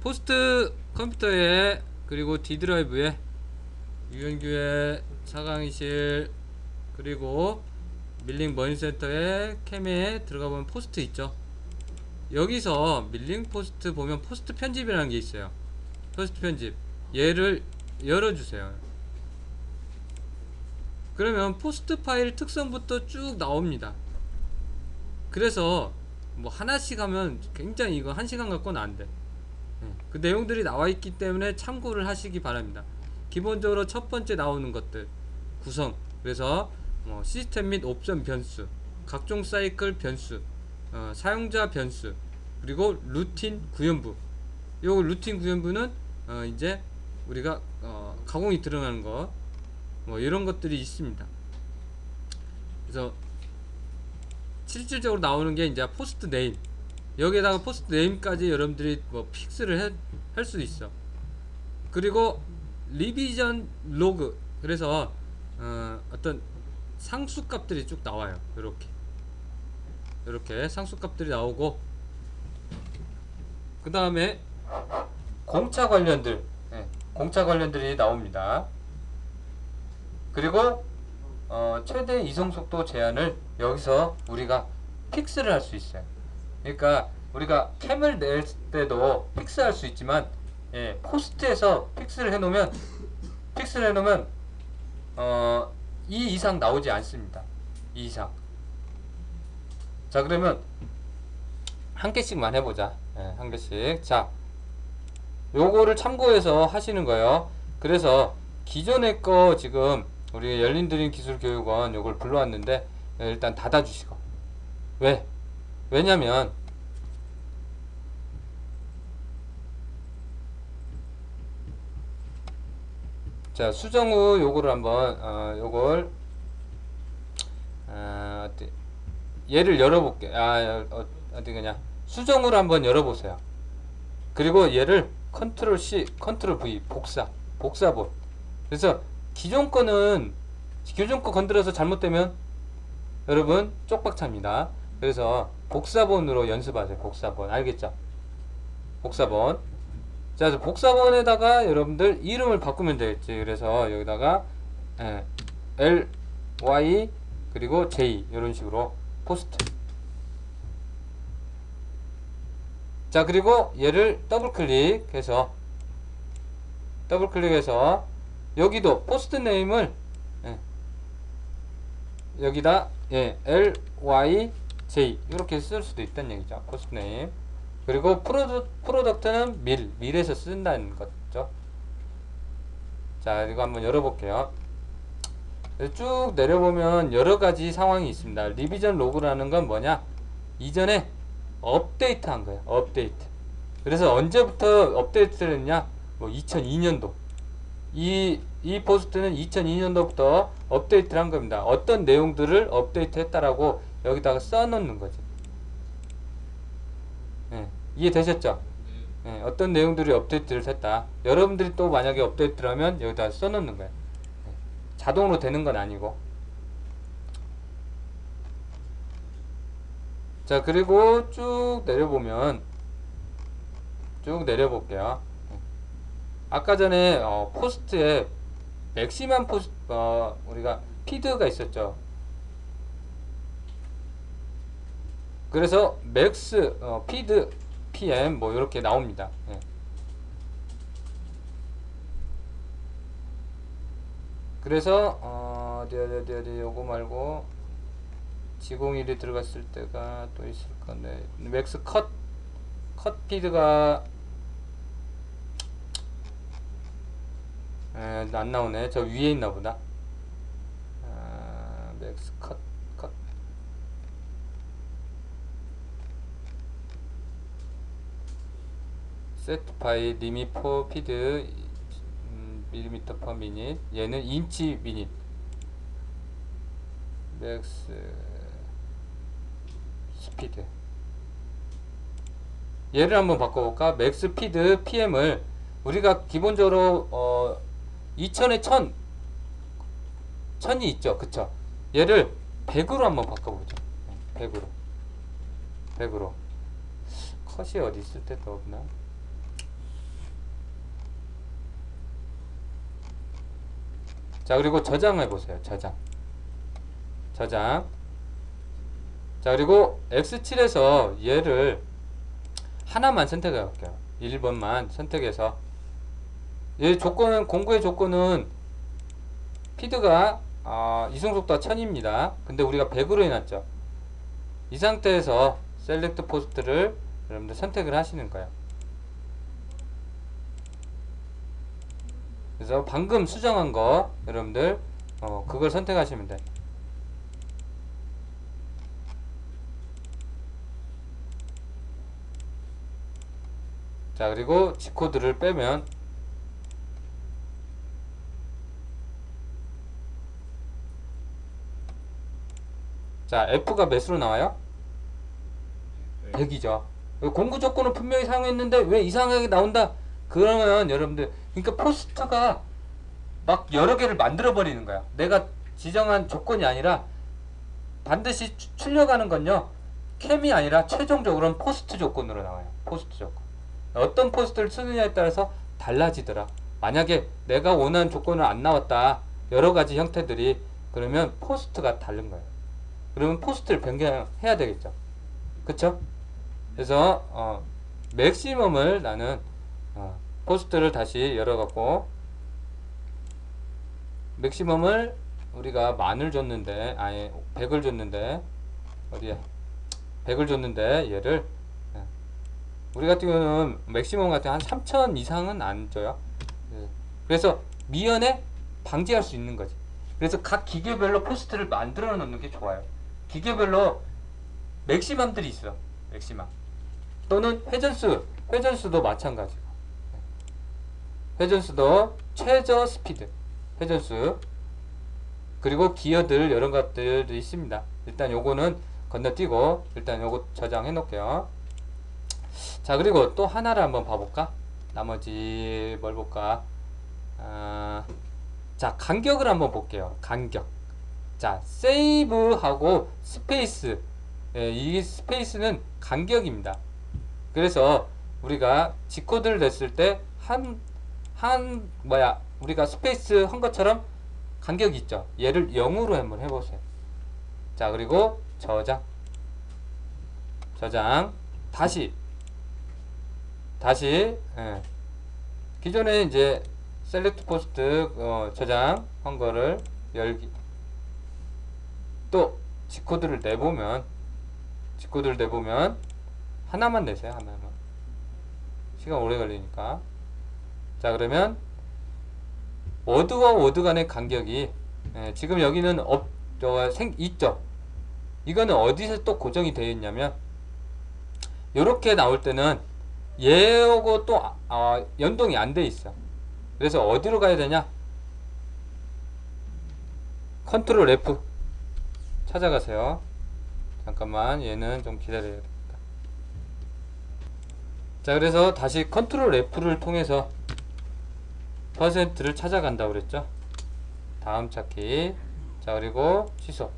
포스트 컴퓨터에 그리고 D 드라이브에 유연규의 사강의실 그리고 밀링 머니센터에 캠에 들어가 보면 포스트 있죠. 여기서 밀링 포스트 보면 포스트 편집이라는 게 있어요. 포스트 편집. 얘를 열어주세요. 그러면 포스트 파일 특성부터 쭉 나옵니다. 그래서 뭐 하나씩 하면 굉장히 이거 한 시간 갖고는 안 돼. 예, 그 내용들이 나와 있기 때문에 참고를 하시기 바랍니다. 기본적으로 첫 번째 나오는 것들 구성 그래서 뭐 시스템 및 옵션 변수 각종 사이클 변수 어, 사용자 변수 그리고 루틴 구현부 요 루틴 구현부는 어, 이제 우리가 어, 가공이 들어가는 거 뭐 이런 것들이 있습니다. 그래서 실질적으로 나오는 게 이제 포스트 네임 여기에다가 포스트 네임까지 여러분들이 뭐 픽스를 할수 있어. 그리고 리비전 로그 그래서 어, 어떤 상수값들이 쭉 나와요. 이렇게 이렇게 상수값들이 나오고 그 다음에 공차 관련들 예, 공차 관련들이 나옵니다. 그리고 어, 최대 이송 속도 제한을 여기서 우리가 픽스를 할 수 있어요. 그러니까 우리가 캠을 낼 때도 픽스할 수 있지만 예, 포스트에서 픽스를 해놓으면 픽스를 해놓으면 어, 2 이상 나오지 않습니다. 2 이상. 자 그러면 한 개씩만 해보자. 예, 한 개씩. 자, 요거를 참고해서 하시는 거예요. 그래서 기존의 거 지금 우리 열린드림 기술교육원 요걸 불러왔는데 예, 일단 닫아주시고 왜? 왜냐면 자 수정 후 요거를 한번 어, 요걸 아, 어디 얘를 열어볼게. 아 어, 어디 그냐 수정으로 한번 열어보세요. 그리고 얘를 컨트롤 C 컨트롤 V 복사 복사본. 그래서 기존 거는 기존 거 건드려서 잘못되면 여러분 쪽박차입니다. 그래서 복사본으로 연습하세요 복사본. 알겠죠? 복사본. 자 그래서 복사본에다가 여러분들 이름을 바꾸면 되겠지. 그래서 여기다가 예, L Y 그리고 J 이런 식으로 포스트. 자 그리고 얘를 더블 클릭해서 더블 클릭해서 여기도 포스트 네임을 예, 여기다 예, L Y J 이렇게 쓸 수도 있다는 얘기죠. 포스트 네임. 그리고 프로덕, 프로덕트는 밀 밀에서 쓴다는 거죠. 자 이거 한번 열어볼게요. 쭉 내려보면 여러가지 상황이 있습니다. 리비전 로그라는 건 뭐냐? 이전에 업데이트 한 거예요. 업데이트. 그래서 언제부터 업데이트를 했냐? 뭐 2002년도. 이, 이 포스트는 2002년도부터 업데이트를 한 겁니다. 어떤 내용들을 업데이트 했다라고 여기다가 써놓는 거지. 예, 이해되셨죠? 예, 어떤 내용들이 업데이트를 했다. 여러분들이 또 만약에 업데이트를 하면 여기다 써놓는 거예요 예, 자동으로 되는 건 아니고. 자 그리고 쭉 내려보면 쭉 내려볼게요. 예. 아까 전에 어, 포스트에 맥시멈 포스트 어, 우리가 피드가 있었죠 그래서 맥스 어, 피드 PM 뭐 이렇게 나옵니다. 예. 그래서 어, 어디 어디 어디 요거 말고 지공일이 들어갔을 때가 또 있을 건데 맥스 컷, 컷 피드가 에, 안 나오네. 저 위에 있나 보다. 아, 맥스 컷, 컷 세트 바이 리미 포 피드 밀리미터 퍼 미닛 얘는 인치 미닛 맥스 스피드 얘를 한번 바꿔볼까? 맥스 피드 PM을 우리가 기본적으로 어 2000에 1000 1000이 있죠. 그쵸? 얘를 100으로 한번 바꿔보죠. 100으로. 100으로. 컷이 어디 있을 때도 없나 자 그리고 저장해 보세요. 저장. 저장. 자 그리고 X7에서 얘를 하나만 선택해 볼게요. 1번만 선택해서. 얘 조건은 공구의 조건은 피드가 아, 이송속도가 1000입니다. 근데 우리가 100으로 해놨죠. 이 상태에서 셀렉트 포스트를 여러분들 선택을 하시는 거예요 그래서 방금 수정한 거 여러분들 어, 그걸 선택하시면 돼. 자 그리고 G코드를 빼면 자 F가 몇으로 나와요? 100이죠. 공구 조건을 분명히 사용했는데 왜 이상하게 나온다 그러면 여러분들 그러니까 포스트가 막 여러 개를 만들어 버리는 거야 내가 지정한 조건이 아니라 반드시 추- 출력하는 건요 캠이 아니라 최종적으로는 포스트 조건으로 나와요 포스트 조건 어떤 포스트를 쓰느냐에 따라서 달라지더라. 만약에 내가 원하는 조건을 안 나왔다. 여러 가지 형태들이 그러면 포스트가 다른 거예요. 그러면 포스트를 변경해야 되겠죠. 그쵸? 그래서 어, 맥시멈을 나는 어, 포스트를 다시 열어갖고 맥시멈을 우리가 만을 줬는데 아예 100을 줬는데 어디야 100을 줬는데 얘를 우리 같은 경우는 맥시멈 같은 한 3천 이상은 안 줘요. 예. 그래서 미연에 방지할 수 있는 거지. 그래서 각 기계별로 포스트를 만들어 놓는 게 좋아요. 기계별로 맥시멈들이 있어. 맥시멈. 또는 회전수, 회전수도 마찬가지고. 회전수도 최저 스피드, 회전수. 그리고 기어들 이런 것들이 있습니다. 일단 요거는 건너뛰고 일단 요거 저장해 놓을게요. 자 그리고 또 하나를 한번 봐볼까 나머지 뭘 볼까 아, 자 간격을 한번 볼게요 간격 자 세이브하고 스페이스 예, 이 스페이스는 간격입니다 그래서 우리가 G코드를 냈을 때 한 한 뭐야 우리가 스페이스 한 것처럼 간격이 있죠. 얘를 0으로 한번 해보세요. 자 그리고 저장. 저장. 다시. 다시 예. 기존에 이제 셀렉트 포스트 어, 저장한 거를 열기. 또 G코드를 내보면 G코드를 내보면 하나만 내세요 하나만. 시간 오래 걸리니까 자 그러면 워드와 워드 간의 간격이 예, 지금 여기는 업, 저, 생, 있죠 이거는 어디서 또 고정이 되어 있냐면 이렇게 나올 때는 얘하고 또 아, 아, 연동이 안 돼 있어. 그래서 어디로 가야 되냐? 컨트롤 F 찾아가세요. 잠깐만 얘는 좀 기다려야겠다. 자 그래서 다시 컨트롤 F를 통해서 퍼센트를 찾아간다 그랬죠. 다음 찾기. 자 그리고 취소.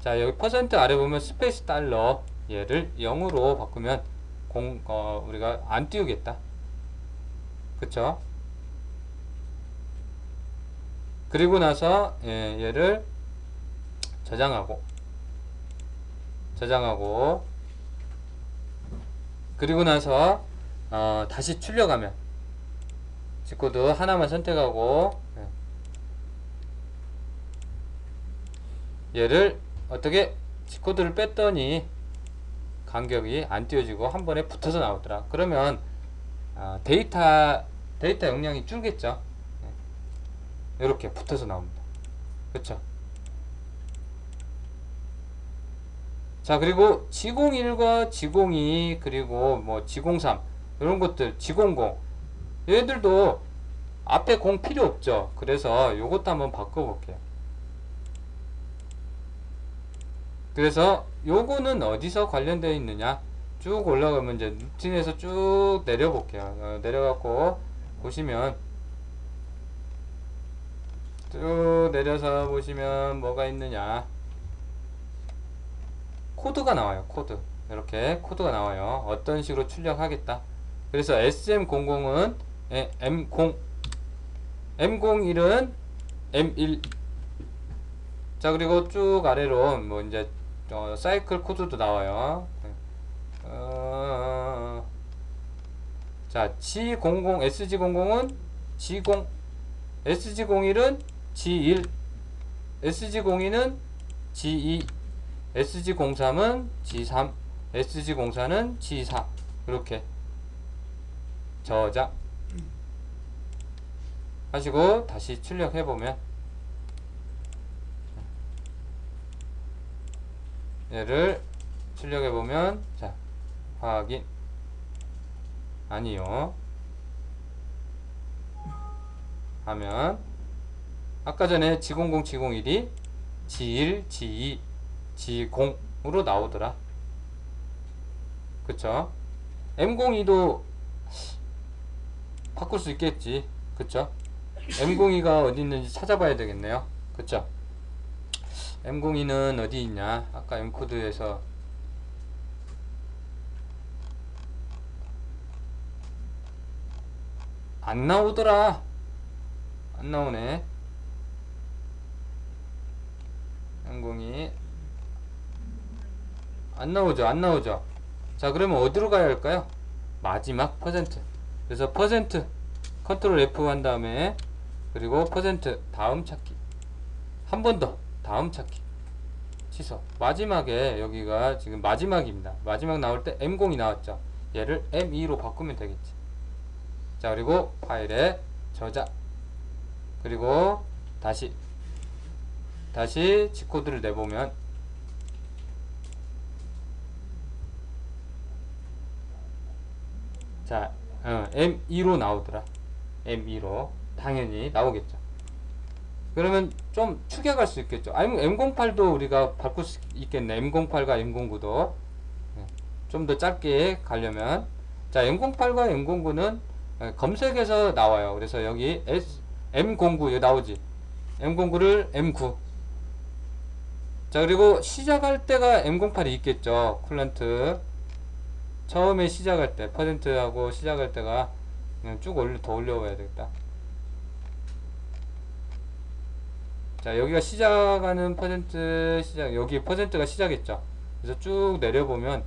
자 여기 퍼센트 아래 보면 스페이스 달러 얘를 0으로 바꾸면 공, 어, 우리가 안 띄우겠다. 그쵸? 그리고 나서 예, 얘를 저장하고 저장하고 그리고 나서 어, 다시 출력하면 G코드 하나만 선택하고 예. 얘를 어떻게 G코드를 뺐더니 간격이 안 띄워지고 한 번에 붙어서 나오더라. 그러면 어, 데이터 데이터 용량이 줄겠죠. 이렇게 붙어서 나옵니다. 그렇죠? 자 그리고 G01과 G02 그리고 뭐 G03 이런 것들 G00 얘들도 앞에 공 필요 없죠. 그래서 요것도 한번 바꿔볼게요. 그래서 요거는 어디서 관련되어 있느냐? 쭉 올라가면 이제 루틴에서 쭉 내려볼게요. 어, 내려갖고 보시면 쭉 내려서 보시면 뭐가 있느냐? 코드가 나와요 코드. 이렇게 코드가 나와요. 어떤 식으로 출력하겠다. 그래서 SM00은 M0 M01은 M1 자 그리고 쭉 아래로 뭐 이제 어, 사이클 코드도 나와요. 어, 자 G00 SG00은 G0 SG01은 G1 SG02는 G2 SG03은 G3 SG04는 G4 이렇게. 저장 하시고 다시 출력해 보면 얘를 출력해 보면 자 확인. 아니요. 하면 아까 전에 G00 G01이 G1 G2 G0으로 나오더라. 그쵸? M02도 바꿀 수 있겠지. 그쵸 M02가 어디 있는지 찾아봐야 되겠네요. 그쵸? M02는 어디 있냐? 아까 M코드에서. 안 나오더라. 안 나오네. M02 안 나오죠 안 나오죠. 자 그러면 어디로 가야 할까요? 마지막 퍼센트. 그래서 퍼센트. 컨트롤 F 한 다음에 그리고 퍼센트 다음 찾기. 한 번 더 다음 찾기. 취소. 마지막에 여기가 지금 마지막입니다. 마지막 나올 때 M0이 나왔죠. 얘를 M2로 바꾸면 되겠지. 자 그리고 파일에 저장. 그리고 다시 다시 G코드를 내보면 자 어, M2로 나오더라. M2로 당연히 나오겠죠. 그러면 좀 축약할 수 있겠죠. 아니면 M08도 우리가 바꿀 수 있겠네. M08과 M09도. 좀 더 짧게 가려면. 자 M08과 M09는 어, 검색에서 나와요. 그래서 여기 S, M09 여기 나오지? M09를 M9. 자 그리고 시작할 때가 M08이 있겠죠. 쿨런트. 처음에 시작할 때 퍼센트하고 시작할 때가 쭉 올려 더 올려봐야 되겠다 자 여기가 시작하는 퍼센트 시작 여기 퍼센트가 시작했죠. 그래서 쭉 내려보면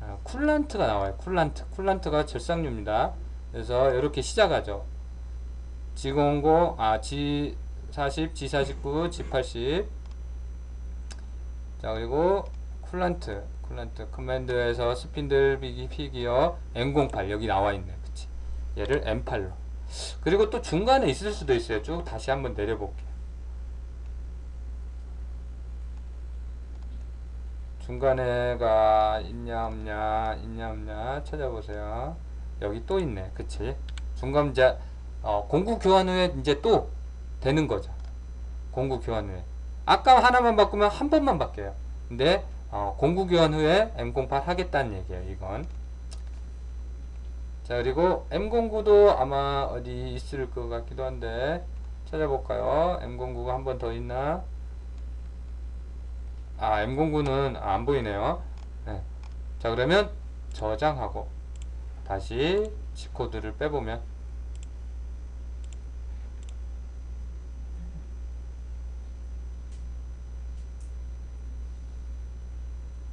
아, 쿨란트가 나와요. 쿨란트. 쿨란트가 절상류입니다. 그래서 이렇게 시작하죠. G00 아 G40 G49 G80 자 그리고 쿨란트. 쿨란트 커맨드에서 스핀들 피기어 M08 여기 나와 있네. 그치? 얘를 M8로. 그리고 또 중간에 있을 수도 있어요. 쭉 다시 한번 내려볼게요 중간에가 있냐 없냐 있냐 없냐 찾아보세요. 여기 또 있네. 그치? 중간 이제 어, 공구 교환 후에 이제 또 되는 거죠. 공구 교환 후에. 아까 하나만 바꾸면 한 번만 바뀌어요. 근데 어, 공구 교환 후에 M08 하겠다는 얘기예요 이건. 자 그리고 M09도 아마 어디 있을 것 같기도 한데 찾아볼까요? M09가 한 번 더 있나 아 M09는 안 보이네요. 네. 자 그러면 저장하고 다시 G코드를 빼보면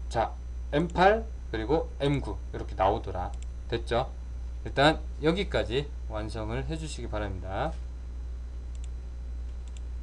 자 M8 그리고 M9 이렇게 나오더라. 됐죠? 일단 여기까지 완성을 해 주시기 바랍니다